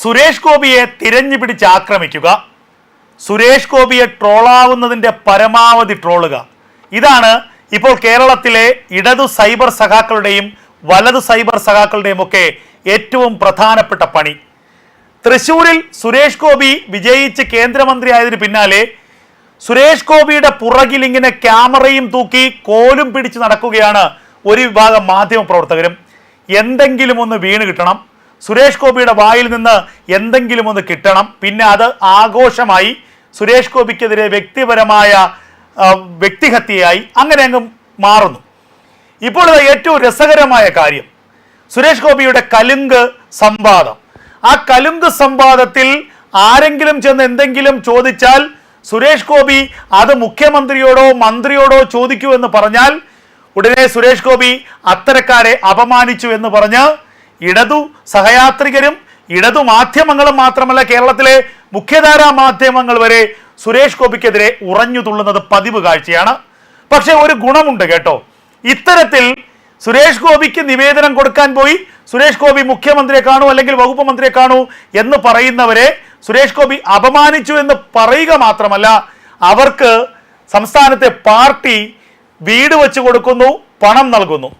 സുരേഷ് ഗോപിയെ തിരഞ്ഞു പിടിച്ച് ആക്രമിക്കുക. സുരേഷ് ഗോപിയെ ട്രോളാവുന്നതിന്റെ പരമാവധി ട്രോളുക. ഇതാണ് ഇപ്പോൾ കേരളത്തിലെ ഇടതു സൈബർ സഖാക്കളുടെയും വലതു സൈബർ സഖാക്കളുടെയും ഒക്കെ ഏറ്റവും പ്രധാനപ്പെട്ട പണി. തൃശൂരിൽ സുരേഷ് ഗോപി വിജയിച്ച് കേന്ദ്രമന്ത്രിയായതിന് പിന്നാലെ സുരേഷ് ഗോപിയുടെ പുറകിൽ ഇങ്ങനെ ക്യാമറയും തൂക്കി കോലും പിടിച്ച് നടക്കുകയാണ് ഒരു വിഭാഗം മാധ്യമ പ്രവർത്തകരും. എന്തെങ്കിലും ഒന്ന് വീണ് കിട്ടണം. സുരേഷ് ഗോപിയുടെ വായിൽ നിന്ന് എന്തെങ്കിലും ഒന്ന് കിട്ടണം. പിന്നെ അത് ആഘോഷമായി സുരേഷ് ഗോപിക്കെതിരെ വ്യക്തിപരമായ വ്യക്തിഹത്യയായി അങ്ങനെ അങ്ങ് മാറുന്നു. ഇപ്പോൾ ഏറ്റവും രസകരമായ കാര്യം. സുരേഷ് ഗോപിയുടെ കലുങ്ക് സംവാദം. ആ കലുങ്ക് സംവാദത്തിൽ ആരെങ്കിലും ചെന്ന് എന്തെങ്കിലും ചോദിച്ചാൽ സുരേഷ് ഗോപി അത് മുഖ്യമന്ത്രിയോടോ മന്ത്രിയോടോ ചോദിക്കൂ എന്ന് പറഞ്ഞാൽ ഉടനെ സുരേഷ് ഗോപി അത്തരക്കാരെ അപമാനിച്ചു എന്ന് പറഞ്ഞ് ഇടതു സഹയാത്രികരും ഇടതു മാധ്യമങ്ങളും മാത്രമല്ല കേരളത്തിലെ മുഖ്യധാരാ മാധ്യമങ്ങൾ വരെ സുരേഷ് ഗോപിക്കെതിരെ ഉറഞ്ഞു തുള്ളുന്നത് പതിവ് കാഴ്ചയാണ്. പക്ഷെ ഒരു ഗുണമുണ്ട് കേട്ടോ. ഇത്തരത്തിൽ സുരേഷ് ഗോപിക്ക് നിവേദനം കൊടുക്കാൻ പോയി സുരേഷ് ഗോപി മുഖ്യമന്ത്രിയെ കാണൂ അല്ലെങ്കിൽ വകുപ്പ് മന്ത്രിയെ കാണൂ എന്ന് പറയുന്നവരെ സുരേഷ് ഗോപി അപമാനിച്ചു എന്ന് പറയുക മാത്രമല്ല അവർക്ക് സംസ്ഥാനത്തെ പാർട്ടി വീട് വെച്ച് കൊടുക്കുന്നു പണം നൽകുന്നു.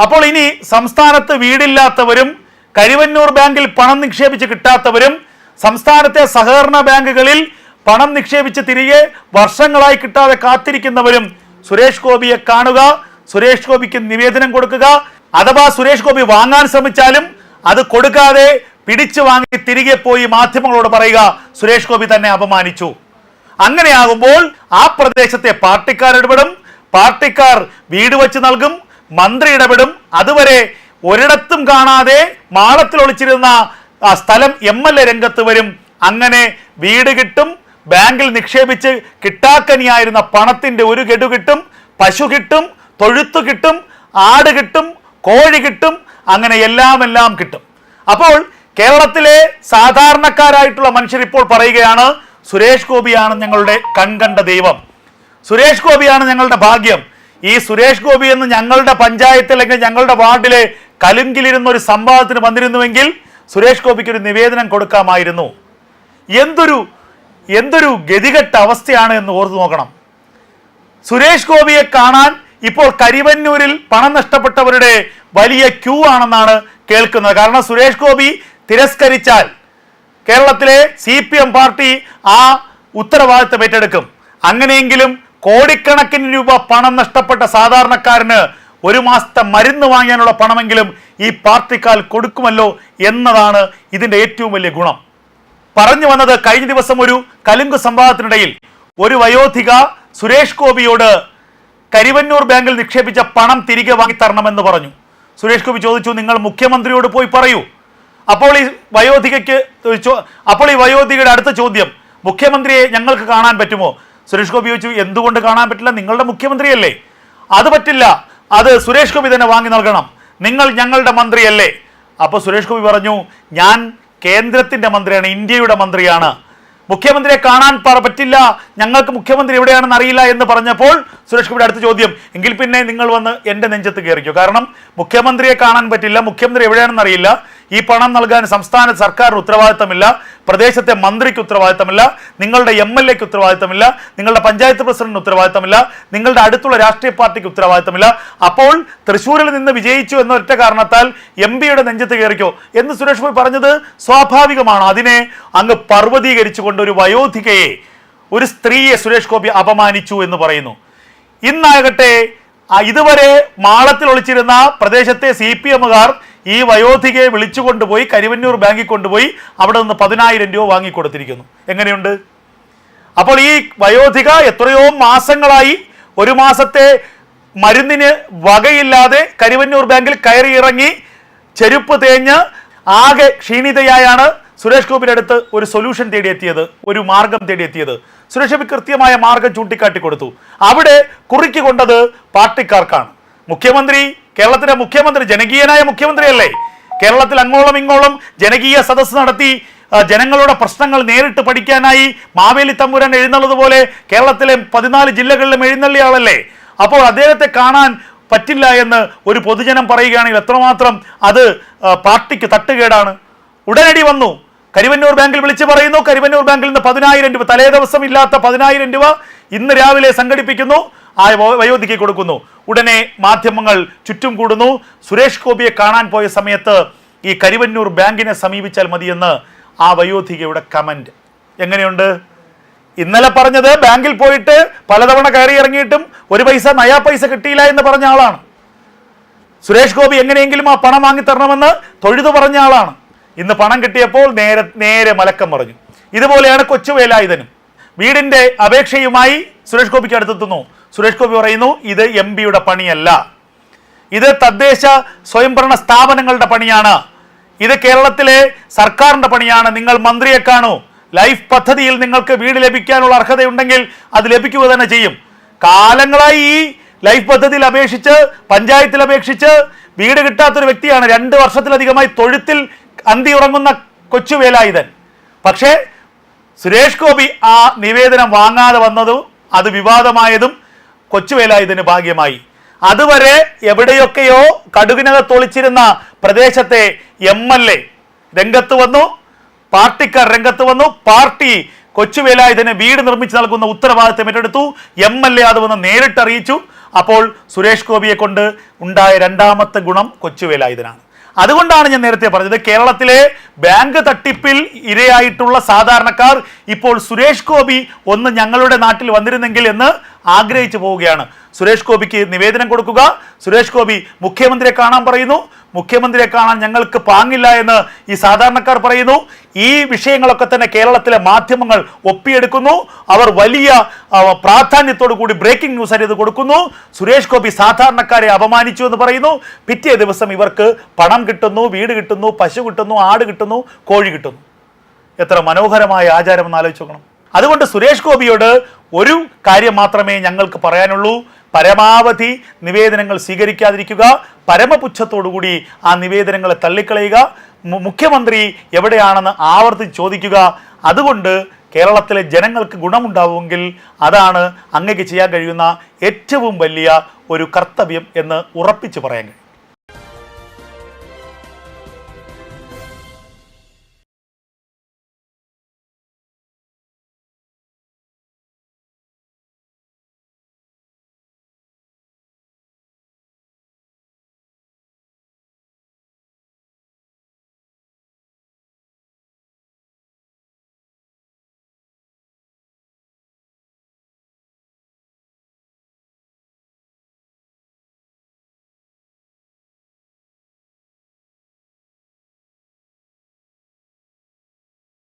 അപ്പോൾ ഇനി സംസ്ഥാനത്ത് വീടില്ലാത്തവരും കരുവന്നൂർ ബാങ്കിൽ പണം നിക്ഷേപിച്ച് കിട്ടാത്തവരും സംസ്ഥാനത്തെ സഹകരണ ബാങ്കുകളിൽ പണം നിക്ഷേപിച്ച് തിരികെ വർഷങ്ങളായി കിട്ടാതെ കാത്തിരിക്കുന്നവരും സുരേഷ് ഗോപിയെ കാണുക സുരേഷ് ഗോപിക്ക് നിവേദനം കൊടുക്കുക അഥവാ സുരേഷ് ഗോപി വാങ്ങാൻ ശ്രമിച്ചാലും അത് കൊടുക്കാതെ പിടിച്ചു വാങ്ങി തിരികെ പോയി മാധ്യമങ്ങളോട് പറയുക സുരേഷ് ഗോപി തന്നെ അപമാനിച്ചു. അങ്ങനെയാകുമ്പോൾ ആ പ്രദേശത്തെ പാർട്ടിക്കാർ ഇടപെടും പാർട്ടിക്കാർ വീട് വച്ച് നൽകും മന്ത്രി ഇടപെടും. അതുവരെ ഒരിടത്തും കാണാതെ മാളത്തിൽ ഒളിച്ചിരുന്ന സ്ഥലം എം എൽ എ രംഗത്ത് വരും. അങ്ങനെ വീട് കിട്ടും. ബാങ്കിൽ നിക്ഷേപിച്ച് കിട്ടാക്കനിയായിരുന്ന പണത്തിന്റെ ഒരു ഗഡു കിട്ടും. പശു കിട്ടും. തൊഴുത്ത് കിട്ടും. ആട് കിട്ടും. കോഴി കിട്ടും. അങ്ങനെ എല്ലാം എല്ലാം കിട്ടും. അപ്പോൾ കേരളത്തിലെ സാധാരണക്കാരായിട്ടുള്ള മനുഷ്യർ ഇപ്പോൾ പറയുകയാണ് സുരേഷ് ഗോപിയാണ് ഞങ്ങളുടെ കൺകണ്ട ദൈവം. സുരേഷ് ഗോപിയാണ് ഞങ്ങളുടെ ഭാഗ്യം. ഈ സുരേഷ് ഗോപി എന്ന് ഞങ്ങളുടെ പഞ്ചായത്തിൽ അല്ലെങ്കിൽ ഞങ്ങളുടെ വാർഡിലെ കലുങ്കിലിരുന്ന ഒരു സംവാദത്തിന് വന്നിരുന്നുവെങ്കിൽ സുരേഷ് ഗോപിക്ക് ഒരു നിവേദനം കൊടുക്കാമായിരുന്നു. എന്തൊരു എന്തൊരു ഗതികെട്ട അവസ്ഥയാണ് എന്ന് ഓർത്തു നോക്കണം. സുരേഷ് ഗോപിയെ കാണാൻ ഇപ്പോൾ കരിവന്നൂരിൽ പണം നഷ്ടപ്പെട്ടവരുടെ വലിയ ക്യൂ ആണെന്നാണ് കേൾക്കുന്നത്. കാരണം സുരേഷ് ഗോപി തിരസ്കരിച്ചാൽ കേരളത്തിലെ സി പി എം പാർട്ടി ആ ഉത്തരവാദിത്തം ഏറ്റെടുക്കും. അങ്ങനെയെങ്കിലും കോടിക്കണക്കിന് രൂപ പണം നഷ്ടപ്പെട്ട സാധാരണക്കാരന് ഒരു മാസത്തെ മരുന്ന് വാങ്ങാനുള്ള പണമെങ്കിലും ഈ പാർട്ടിക്കാൽ കൊടുക്കുമല്ലോ എന്നതാണ് ഇതിന്റെ ഏറ്റവും വലിയ ഗുണം. പറഞ്ഞു വന്നത് കഴിഞ്ഞ ദിവസം ഒരു കലുങ്ക് സംവാദത്തിനിടയിൽ ഒരു വയോധിക സുരേഷ് ഗോപിയോട് കരിവന്നൂർ ബാങ്കിൽ നിക്ഷേപിച്ച പണം തിരികെ വാങ്ങി തരണമെന്ന് പറഞ്ഞു. സുരേഷ് ഗോപി ചോദിച്ചു നിങ്ങൾ മുഖ്യമന്ത്രിയോട് പോയി പറയൂ. അപ്പോൾ ഈ വയോധികയ്ക്ക് അപ്പോൾ ഈ വയോധികയുടെ അടുത്ത ചോദ്യം മുഖ്യമന്ത്രിയെ ഞങ്ങൾക്ക് കാണാൻ പറ്റുമോ? സുരേഷ് ഗോപി ചോദിച്ചു എന്തുകൊണ്ട് കാണാൻ പറ്റില്ല? നിങ്ങളുടെ മുഖ്യമന്ത്രിയല്ലേ. അത് പറ്റില്ല. അത് സുരേഷ് ഗോപി തന്നെ വാങ്ങി നൽകണം. നിങ്ങൾ ഞങ്ങളുടെ മന്ത്രിയല്ലേ. അപ്പോൾ സുരേഷ് ഗോപി പറഞ്ഞു ഞാൻ കേന്ദ്രത്തിന്റെ മന്ത്രിയാണ് ഇന്ത്യയുടെ മന്ത്രിയാണ്. മുഖ്യമന്ത്രിയെ കാണാൻ പറ്റില്ല. ഞങ്ങൾക്ക് മുഖ്യമന്ത്രി എവിടെയാണെന്ന് അറിയില്ല എന്ന് പറഞ്ഞപ്പോൾ സുരേഷ് ഗോപിയുടെ അടുത്ത ചോദ്യം. എങ്കിൽ പിന്നെ നിങ്ങൾ വന്ന് എന്റെ നെഞ്ചത്ത് കയറിക്കോ. കാരണം മുഖ്യമന്ത്രിയെ കാണാൻ പറ്റില്ല മുഖ്യമന്ത്രി എവിടെയാണെന്ന് അറിയില്ല. ഈ പണം നൽകാൻ സംസ്ഥാന സർക്കാരിന് ഉത്തരവാദിത്തമില്ല പ്രദേശത്തെ മന്ത്രിക്ക് ഉത്തരവാദിത്തമില്ല നിങ്ങളുടെ എം എൽ എക്ക് ഉത്തരവാദിത്തമില്ല നിങ്ങളുടെ പഞ്ചായത്ത് പ്രസിഡന്റിന് ഉത്തരവാദിത്തമില്ല നിങ്ങളുടെ അടുത്തുള്ള രാഷ്ട്രീയ പാർട്ടിക്ക് ഉത്തരവാദിത്തമില്ല. അപ്പോൾ തൃശ്ശൂരിൽ നിന്ന് വിജയിച്ചു എന്ന ഒറ്റ കാരണത്താൽ എം പിയുടെ നെഞ്ചത്ത് കയറിക്കോ എന്ന് സുരേഷ് ഗോപി പറഞ്ഞത് സ്വാഭാവികമാണ്. അതിനെ അങ്ങ് പർവതീകരിച്ചുകൊണ്ട് ഒരു വയോധികയെ ഒരു സ്ത്രീയെ സുരേഷ് ഗോപി അപമാനിച്ചു എന്ന് പറയുന്നു. ഇന്നാകട്ടെ ഇതുവരെ മാളത്തിൽ ഒളിച്ചിരുന്ന പ്രദേശത്തെ സി പി എമ്മുകാർ ഈ വയോധികയെ വിളിച്ചു കൊണ്ടുപോയി കരിവന്നൂർ ബാങ്കിൽ കൊണ്ടുപോയി അവിടെ നിന്ന് പതിനായിരം രൂപ വാങ്ങിക്കൊടുത്തിരിക്കുന്നു. എങ്ങനെയുണ്ട്? അപ്പോൾ ഈ വയോധിക എത്രയോ മാസങ്ങളായി ഒരു മാസത്തെ മരുന്നിന് വകയില്ലാതെ കരിവന്നൂർ ബാങ്കിൽ കയറി ഇറങ്ങി ചെരുപ്പ് തേഞ്ഞ് ആകെ ക്ഷീണിതയായാണ് സുരേഷ് ഗോപിയുടെ അടുത്ത് ഒരു സൊല്യൂഷൻ തേടിയെത്തിയത് ഒരു മാർഗം തേടിയെത്തിയത്. സുരേഷ് ഗോപി കൃത്യമായ മാർഗം ചൂണ്ടിക്കാട്ടി കൊടുത്തു. അവിടെ കുറിക്ക് കൊണ്ടത് പാർട്ടിക്കാർക്കാണ്. മുഖ്യമന്ത്രി കേരളത്തിലെ മുഖ്യമന്ത്രി ജനകീയനായ മുഖ്യമന്ത്രിയല്ലേ? കേരളത്തിൽ അങ്ങോളം ഇങ്ങോളം ജനകീയ സദസ്സ് നടത്തി ജനങ്ങളുടെ പ്രശ്നങ്ങൾ നേരിട്ട് പഠിക്കാനായി മാവേലി തമ്പുരാൻ എഴുന്നള്ളത് പോലെ കേരളത്തിലെ പതിനാല് ജില്ലകളിലും എഴുന്നള്ളിയ ആളല്ലേ? അപ്പോൾ അദ്ദേഹത്തെ കാണാൻ പറ്റില്ല എന്ന് ഒരു പൊതുജനം പറയുകയാണെങ്കിൽ എത്രമാത്രം അത് പാർട്ടിക്ക് തട്ടുകേടാണ്. ഉടനടി വന്നു. കരിവന്നൂർ ബാങ്കിൽ വിളിച്ചു പറയുന്നു. കരിവന്നൂർ ബാങ്കിൽ നിന്ന് പതിനായിരം രൂപ തലേ ദിവസം ഇല്ലാത്ത പതിനായിരം രൂപ ഇന്ന് രാവിലെ സംഘടിപ്പിക്കുന്നു. ആ വയോധിക്ക് കൊടുക്കുന്നു. ഉടനെ മാധ്യമങ്ങൾ ചുറ്റും കൂടുന്നു. സുരേഷ് ഗോപിയെ കാണാൻ പോയ സമയത്ത് ഈ കരിവന്നൂർ ബാങ്കിനെ സമീപിച്ചാൽ മതിയെന്ന് ആ വയോധികയുടെ കമന്റ്. എങ്ങനെയുണ്ട്? ഇന്നലെ പറഞ്ഞത് ബാങ്കിൽ പോയിട്ട് പലതവണ കയറി ഇറങ്ങിയിട്ടും ഒരു പൈസ നയാ പൈസ കിട്ടിയില്ല എന്ന് പറഞ്ഞ ആളാണ്. സുരേഷ് ഗോപി എങ്ങനെയെങ്കിലും ആ പണം വാങ്ങി തരണമെന്ന് തൊഴുതു പറഞ്ഞ ആളാണ്. ഇന്ന് പണം കിട്ടിയപ്പോൾ നേരെ നേരെ മലക്കം മറിഞ്ഞു. ഇതുപോലെയാണ് കൊച്ചു വേലായുധനും. വീടിന്റെ അപേക്ഷയുമായി സുരേഷ് ഗോപിക്ക് അടുത്തെത്തുന്നു. സുരേഷ് ഗോപി പറയുന്നു ഇത് എം പിയുടെ പണിയല്ല. ഇത് തദ്ദേശ സ്വയംഭരണ സ്ഥാപനങ്ങളുടെ പണിയാണ്. ഇത് കേരളത്തിലെ സർക്കാരിന്റെ പണിയാണ്. നിങ്ങൾ മന്ത്രിയെ കാണൂ. ലൈഫ് പദ്ധതിയിൽ നിങ്ങൾക്ക് വീട് ലഭിക്കാനുള്ള അർഹതയുണ്ടെങ്കിൽ അത് ലഭിക്കുക തന്നെ ചെയ്യും. കാലങ്ങളായി ഈ ലൈഫ് പദ്ധതിയിൽ അപേക്ഷിച്ച് പഞ്ചായത്തിൽ അപേക്ഷിച്ച് വീട് കിട്ടാത്തൊരു വ്യക്തിയാണ് രണ്ട് വർഷത്തിലധികമായി തൊഴുത്തിൽ അന്തി ഉറങ്ങുന്ന കൊച്ചു വേലായുധൻ. പക്ഷേ സുരേഷ് ഗോപി ആ നിവേദനം വാങ്ങാതെ വന്നതും അത് വിവാദമായതും കൊച്ചുവേലായുധന് ഭാഗ്യമായി. അതുവരെ എവിടെയൊക്കെയോ കടുകിനകത്ത് ഒളിച്ചിരുന്ന പ്രദേശത്തെ എം എൽ എ രംഗത്ത് വന്നു പാർട്ടിക്കാർ രംഗത്ത് വന്നു പാർട്ടി കൊച്ചുവേലായുധന് വീട് നിർമ്മിച്ച് നൽകുന്ന ഉത്തരവാദിത്തം ഏറ്റെടുത്തു എം എൽ എ അത് വന്ന് നേരിട്ട് അറിയിച്ചു അപ്പോൾ സുരേഷ് ഗോപിയെ കൊണ്ട് ഉണ്ടായ രണ്ടാമത്തെ ഗുണം കൊച്ചുവേലായുധനാണ് അതുകൊണ്ടാണ് ഞാൻ നേരത്തെ പറഞ്ഞത് കേരളത്തിലെ ബാങ്ക് തട്ടിപ്പിൽ ഇരയായിട്ടുള്ള സാധാരണക്കാർ ഇപ്പോൾ സുരേഷ് ഗോപി ഒന്ന് ഞങ്ങളുടെ നാട്ടിൽ വന്നിരുന്നെങ്കിൽ എന്ന് ആഗ്രഹിച്ചു പോവുകയാണ്. സുരേഷ് ഗോപിക്ക് നിവേദനം കൊടുക്കുക. സുരേഷ് ഗോപി മുഖ്യമന്ത്രിയെ കാണാൻ പറയുന്നു. മുഖ്യമന്ത്രിയെ കാണാൻ ഞങ്ങൾക്ക് പാങ്ങില്ല എന്ന് ഈ സാധാരണക്കാർ പറയുന്നു. ഈ വിഷയങ്ങളൊക്കെ തന്നെ കേരളത്തിലെ മാധ്യമങ്ങൾ ഒപ്പിയെടുക്കുന്നു. അവർ വലിയ പ്രാധാന്യത്തോടു കൂടി ബ്രേക്കിംഗ് ന്യൂസ് ആയിട്ട് കൊടുക്കുന്നു. സുരേഷ് ഗോപി സാധാരണക്കാരെ അപമാനിച്ചു എന്ന് പറയുന്നു. പിറ്റേ ദിവസം ഇവർക്ക് പണം കിട്ടുന്നു വീട് കിട്ടുന്നു പശു കിട്ടുന്നു ആട് കിട്ടുന്നു കോഴി കിട്ടുന്നു. എത്ര മനോഹരമായ ആചാരം എന്ന് ആലോചിച്ച് നോക്കണം. അതുകൊണ്ട് സുരേഷ് ഗോപിയോട് ഒരു കാര്യം മാത്രമേ ഞങ്ങൾക്ക് പറയാനുള്ളൂ. പരമാവധി നിവേദനങ്ങൾ സ്വീകരിക്കാതിരിക്കുക. പരമപുച്ഛത്തോടുകൂടി ആ നിവേദനങ്ങളെ തള്ളിക്കളയുക. മുഖ്യമന്ത്രി എവിടെയാണെന്ന് ആവർത്തിച്ച് ചോദിക്കുക. അതുകൊണ്ട് കേരളത്തിലെ ജനങ്ങൾക്ക് ഗുണമുണ്ടാവുമെങ്കിൽ അതാണ് അങ്ങേക്ക് ചെയ്യാൻ കഴിയുന്ന ഏറ്റവും വലിയ ഒരു കർത്തവ്യം എന്ന് ഉറപ്പിച്ച് പറയാൻ കഴിയും.